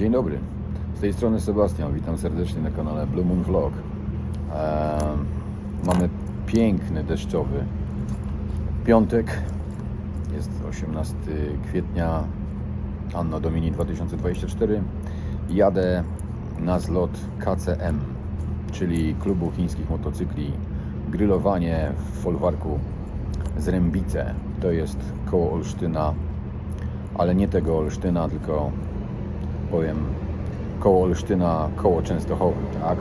Dzień dobry. Z tej strony Sebastian. Witam serdecznie na kanale Blue Moon Vlog. Eee, mamy piękny deszczowy piątek. Jest 18 kwietnia Anno Domini 2024. Jadę na zlot KCM, czyli klubu chińskich motocykli. Grillowanie w folwarku z Rębice. To jest koło Olsztyna, ale nie tego Olsztyna, tylko powiem koło Olsztyna, koło Częstochowy, tak?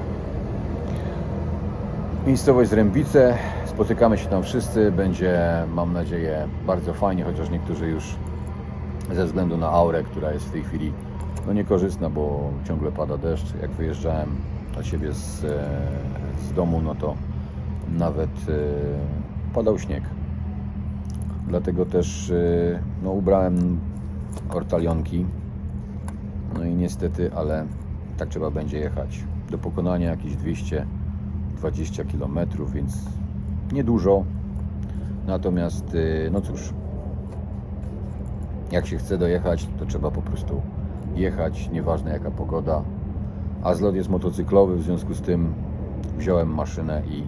Miejscowość Zrębice, spotykamy się tam wszyscy, będzie mam nadzieję bardzo fajnie, chociaż niektórzy już ze względu na aurę, która jest w tej chwili no niekorzystna, bo ciągle pada deszcz. Jak wyjeżdżałem od siebie z, z domu, no to nawet e, padał śnieg. Dlatego też e, no, ubrałem ortalionki. No i niestety, ale tak trzeba będzie jechać. Do pokonania jakieś 220 km, więc niedużo. Natomiast, y, no cóż, jak się chce dojechać, to trzeba po prostu jechać, nieważne jaka pogoda. A zlot jest motocyklowy, w związku z tym wziąłem maszynę i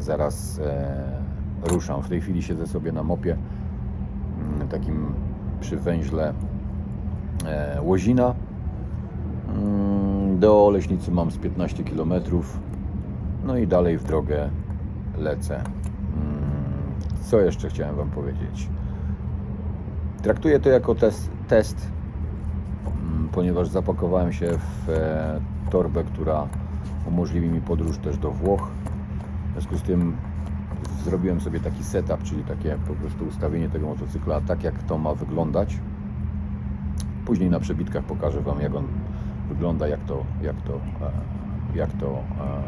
zaraz e, ruszam. W tej chwili siedzę sobie na mopie, mm, takim przy węźle Łozina. Mm, Do Leśnicy mam z 15 km. No i dalej w drogę lecę. Mm, Co jeszcze chciałem Wam powiedzieć? Traktuję to jako test, test mm, ponieważ zapakowałem się w e, torbę, która umożliwi mi podróż też do Włoch. W związku z tym zrobiłem sobie taki setup, czyli takie po prostu ustawienie tego motocykla tak, jak to ma wyglądać. Później na przebitkach pokażę Wam, jak on wygląda, jak to, jak to, e, jak to, e,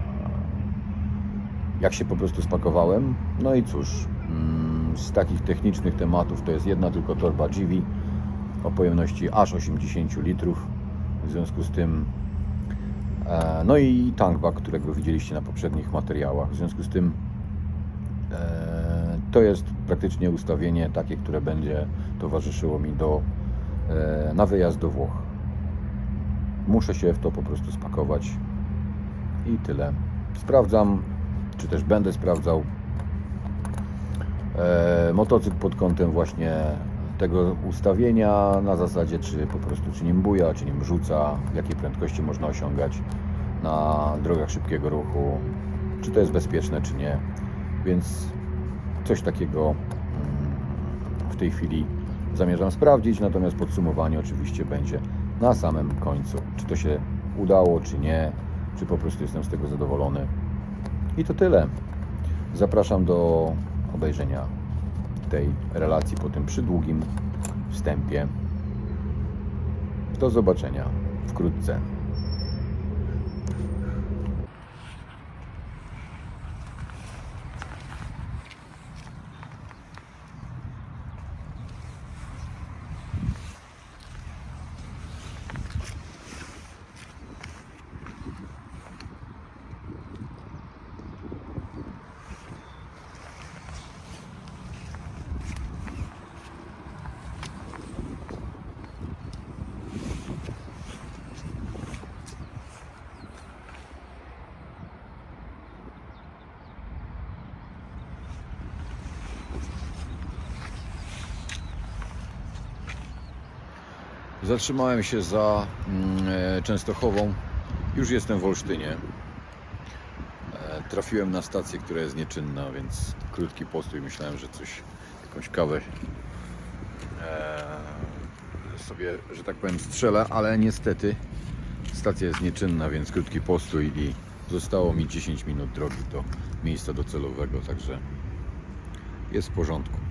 jak się po prostu spakowałem. No i cóż, mm, z takich technicznych tematów to jest jedna tylko torba Givi o pojemności aż 80 litrów. W związku z tym, e, no i tankbag, którego widzieliście na poprzednich materiałach. W związku z tym to jest praktycznie ustawienie takie, które będzie towarzyszyło mi do, na wyjazd do Włoch. Muszę się w to po prostu spakować i tyle. Sprawdzam, czy też będę sprawdzał e, motocykl pod kątem właśnie tego ustawienia na zasadzie, czy po prostu czy nim buja, czy nim rzuca, jakiej prędkości można osiągać na drogach szybkiego ruchu, czy to jest bezpieczne, czy nie. Więc coś takiego mm, w tej chwili zamierzam sprawdzić, natomiast podsumowanie oczywiście będzie na samym końcu. Czy to się udało, czy nie, czy po prostu jestem z tego zadowolony. I to tyle. Zapraszam do obejrzenia tej relacji po tym przydługim wstępie. Do zobaczenia wkrótce. Zatrzymałem się za mm, e, Częstochową. Już jestem w Olsztynie. E, Trafiłem na stację, która jest nieczynna, więc krótki postój. Myślałem, że coś, jakąś kawę e, sobie, że tak powiem, strzelę, ale niestety stacja jest nieczynna, więc krótki postój i zostało mi 10 minut drogi do miejsca docelowego, także jest w porządku.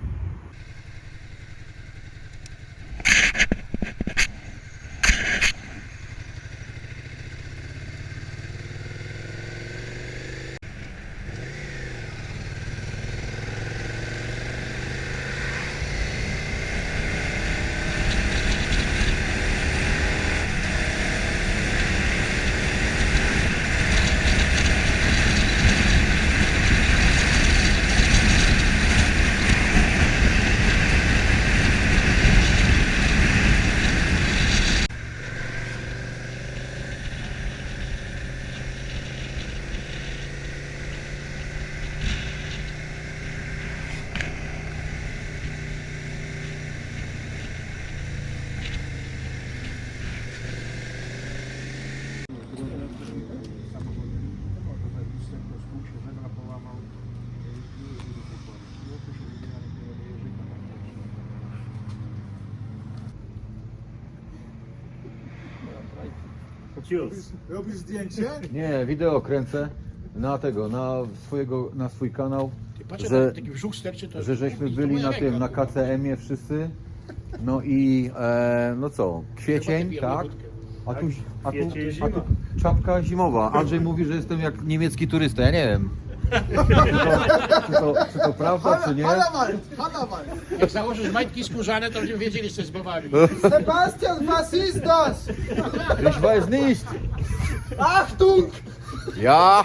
Cius. Robisz zdjęcie? Nie, wideo kręcę na tego, na swojego, na swój kanał, Patrzę, że, że, taki brzuch sterczy, to że żeśmy to byli moja na ręka, tym, na kurwa. KCM-ie wszyscy. No i e, no co, kwiecień, Chyba tak? A tu, a, tu, Kwiecień, a tu czapka zimowa. Andrzej mówi, że jestem jak niemiecki turysta, ja nie wiem. Czy to, czy to, czy to prawda, czy nie? Hanawald, Hanawald. Jak założysz majtki skórzane, to będziemy wiedzieli, co z bobami. Sebastian, was ist das? Ich weiß nicht. Achtung! Ja.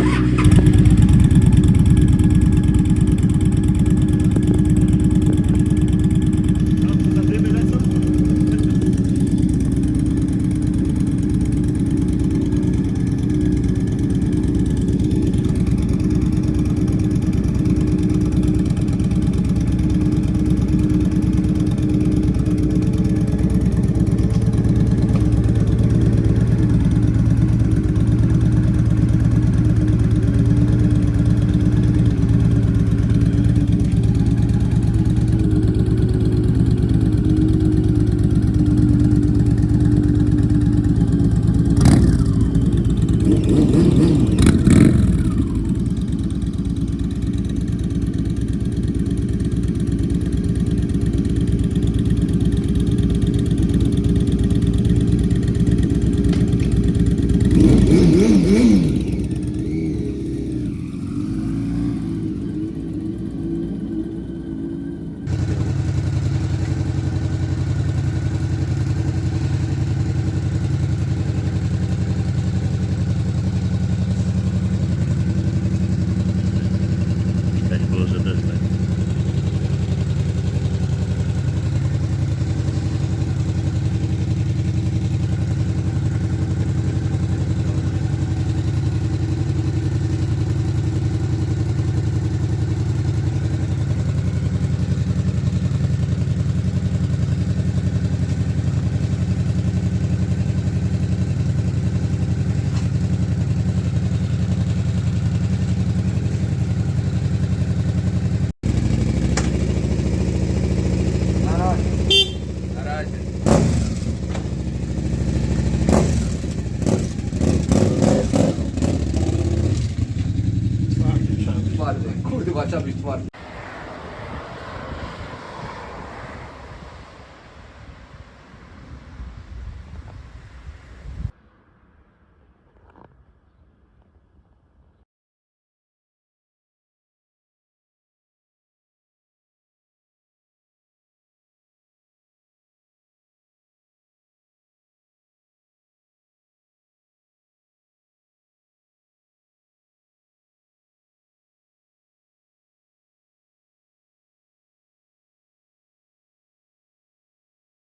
Twardy, kurwa, trzeba być twardy.